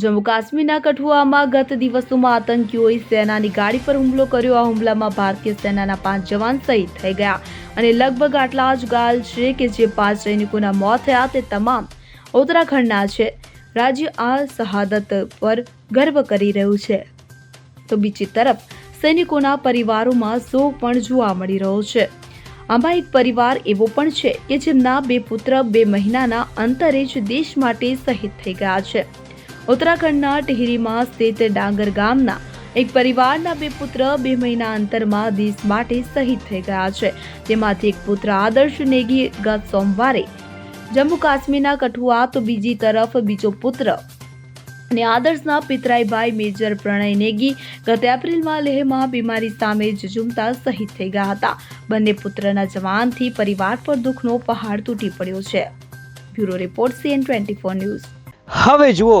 જમ્મુ કાશ્મીરના કઠુઆમાં ગત દિવસોમાં આતંકીઓએ સેનાની ગાડી પર હુમલો કર્યો. આ હુમલામાં ભારતીય સેનાના પાંચ જવાન શહીદ થઈ ગયા અને લગભગ આટલા જ ગાલ છે કે જે પાંચ સૈનિકોના મોત થયા તે તમામ ઉત્તરાખંડના છે. રાજ્ય આ શહાદત પર ગર્વ કરી રહ્યું છે. તો બીજી તરફ, સૈનિકોના પરિવારોમાં શોક પણ જોવા મળી રહ્યો છે. આમાં એક પરિવાર એવો પણ છે કે જેમના બે પુત્ર બે મહિનાના અંતરે જ દેશ માટે શહીદ થઈ ગયા છે. ઉત્તરાખંડના ટિહરીમાં સ્થિત ડાંગર ગામના એક પરિવારના બે પુત્ર બે મહિના અંતરમાં દેશ માટે શહીદ થઈ ગયા છે. તેમાંથી એક પુત્ર આદર્શ નેગી ગત સોમવારે જમ્મુ કાશ્મીરના કઠુઆ તો બીજી તરફ બીજો પુત્ર અને આદર્શના પિતરાઈભાઈ મેજર પ્રણય નેગી ગત એપ્રિલમાં લેહમાં બીમારી સામે ઝઝુમતા શહીદ થઈ ગયા હતા. બંને પુત્રના જવાનથી પરિવાર પર દુઃખનો પહાડ તૂટી પડ્યો છે. Bureau report CN twenty four news. હવે જુઓ